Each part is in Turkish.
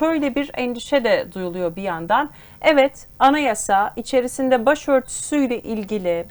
şöyle bir endişe de duyuluyor bir yandan. Evet anayasa içerisinde başörtüsüyle ilgili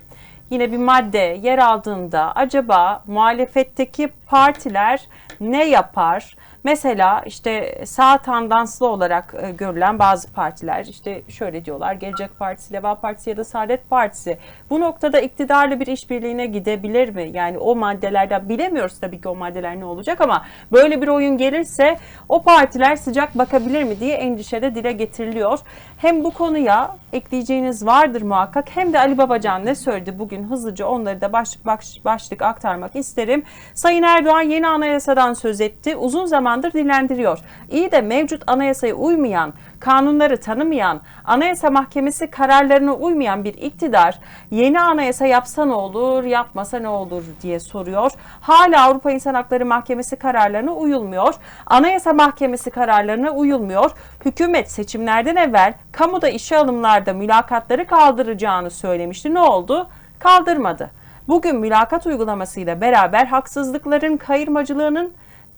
yine bir madde yer aldığında acaba muhalefetteki partiler ne yapar? Mesela işte sağ tandanslı olarak e, görülen bazı partiler işte şöyle diyorlar Gelecek Partisi, Deva Partisi ya da Saadet Partisi bu noktada iktidarla bir işbirliğine gidebilir mi? Yani o maddelerden bilemiyoruz tabii ki o maddeler ne olacak ama böyle bir oyun gelirse o partiler sıcak bakabilir mi diye endişe de dile getiriliyor. Hem bu konuya ekleyeceğiniz vardır muhakkak hem de Ali Babacan ne söyledi bugün hızlıca onları da başlık baş- başlık aktarmak isterim. Sayın Erdoğan yeni anayasadan söz etti. Uzun zamandır dillendiriyor. İyi de mevcut anayasaya uymayan, kanunları tanımayan, Anayasa Mahkemesi kararlarına uymayan bir iktidar yeni anayasa yapsa ne olur, yapmasa ne olur diye soruyor. Hala Avrupa İnsan Hakları Mahkemesi kararlarına uyulmuyor. Anayasa Mahkemesi kararlarına uyulmuyor. Hükümet seçimlerden evvel kamuda işe alımlarda mülakatları kaldıracağını söylemişti. Ne oldu? Kaldırmadı. Bugün mülakat uygulamasıyla beraber haksızlıkların, kayırmacılığının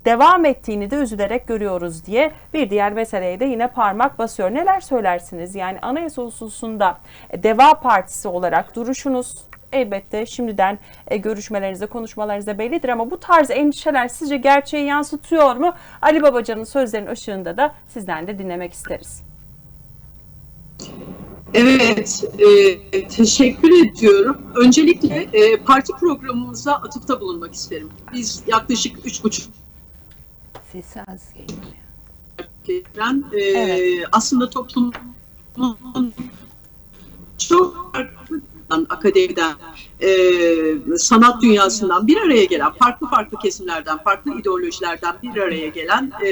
devam ettiğini de üzülerek görüyoruz diye bir diğer meseleye de yine parmak basıyor. Neler söylersiniz? Yani anayasa hususunda e, Deva Partisi olarak duruşunuz elbette şimdiden e, görüşmelerinizde, konuşmalarınızda bellidir ama bu tarz endişeler sizce gerçeği yansıtıyor mu? Ali Babacan'ın sözlerinin ışığında da sizden de dinlemek isteriz. Evet, e, teşekkür ediyorum. Öncelikle e, parti programımıza atıfta bulunmak isterim. Biz yaklaşık üç buçuk Sesi az geliyor. ülkeden e, Evet. aslında toplumun çok farklı akademiden, e, sanat dünyasından bir araya gelen, farklı farklı kesimlerden, farklı ideolojilerden bir araya gelen e,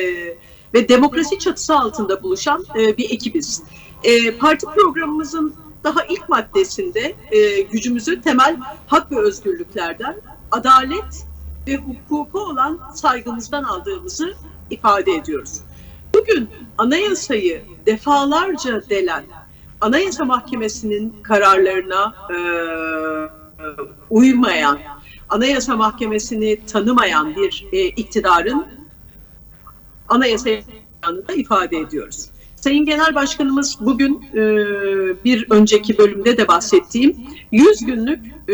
ve demokrasi çatısı altında buluşan e, bir ekibiz. E, parti programımızın daha ilk maddesinde e, gücümüzü temel hak ve özgürlüklerden, adalet ve hukuka olan saygımızdan aldığımızı ifade ediyoruz. Bugün anayasayı defalarca delen Anayasa Mahkemesi'nin kararlarına e, uymayan, Anayasa Mahkemesi'ni tanımayan bir e, iktidarın anayasa da ifade ediyoruz. Sayın Genel Başkanımız bugün e, bir önceki bölümde de bahsettiğim 100 günlük e,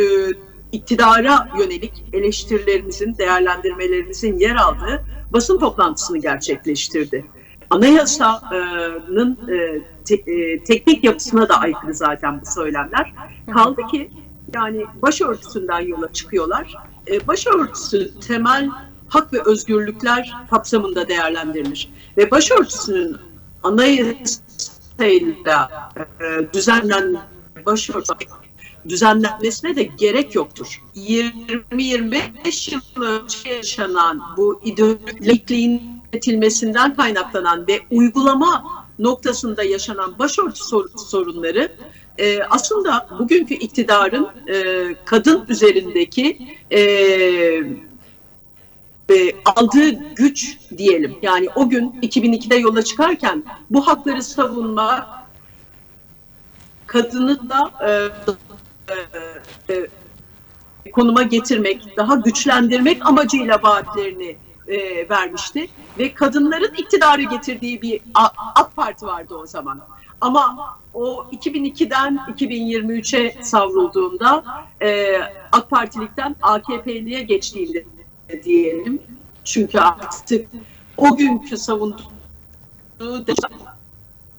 iktidara yönelik eleştirilerimizin, değerlendirmelerimizin yer aldığı basın toplantısını gerçekleştirdi. Anayasanın e, e, teknik yapısına da aykırı zaten bu söylemler. Kaldı ki yani başörtüsünden yola çıkıyorlar. E, başörtüsü temel hak ve özgürlükler kapsamında değerlendirilir. Ve başörtüsünün anayasayla e, düzenlenen başörtüsü düzenlenmesine de gerek yoktur. 20-25 yıl önce yaşanan bu ideolojikliğin üretilmesinden kaynaklanan ve uygulama noktasında yaşanan başörtü sor- sorunları e, aslında bugünkü iktidarın e, kadın üzerindeki e, e, aldığı güç diyelim. Yani o gün 2002'de yola çıkarken bu hakları savunma kadını da e, e, konuma getirmek, daha güçlendirmek amacıyla vaatlerini e, vermişti. Ve kadınların iktidarı getirdiği bir AK Parti vardı o zaman. Ama o 2002'den 2023'e savrulduğunda e, AK Partilikten AKP'liye geçtiğinde diyelim. Çünkü artık o günkü savunduğu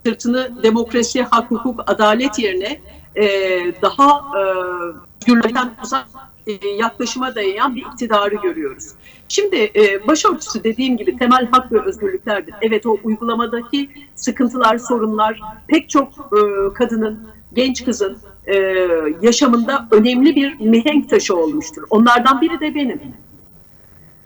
sırtını demokrasi, hak, hukuk, adalet yerine e, daha e, uzak e, yaklaşıma dayayan bir iktidarı görüyoruz. Şimdi e, başörtüsü dediğim gibi temel hak ve özgürlüklerdir. Evet o uygulamadaki sıkıntılar, sorunlar pek çok e, kadının, genç kızın e, yaşamında önemli bir mihenk taşı olmuştur. Onlardan biri de benim.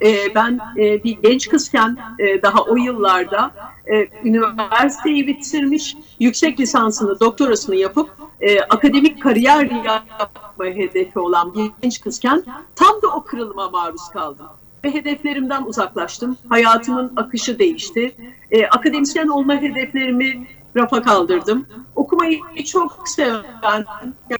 E, ben e, bir genç kızken e, daha o yıllarda e, üniversiteyi bitirmiş, yüksek lisansını, doktorasını yapıp e, akademik kariyer yapma hedefi olan bir genç kızken tam da o kırılıma maruz kaldım. Ve hedeflerimden uzaklaştım. Hayatımın akışı değişti. E, akademisyen olma hedeflerimi rafa kaldırdım. Okumayı çok seven,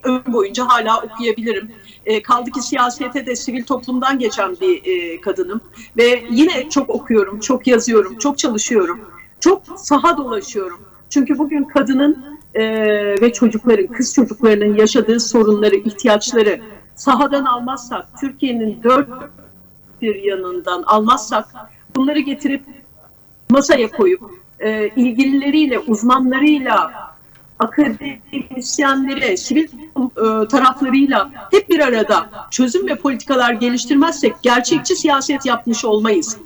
ömrüm boyunca hala okuyabilirim. E, kaldı ki siyasete de sivil toplumdan geçen bir e, kadınım. Ve yine çok okuyorum, çok yazıyorum, çok çalışıyorum. çok saha dolaşıyorum. Çünkü bugün kadının e, ve çocukların, kız çocuklarının yaşadığı sorunları, ihtiyaçları sahadan almazsak, Türkiye'nin dört bir yanından almazsak, bunları getirip masaya koyup e, ilgilileriyle, uzmanlarıyla, akademisyenleri, sivil e, taraflarıyla hep bir arada çözüm ve politikalar geliştirmezsek gerçekçi siyaset yapmış olmayız.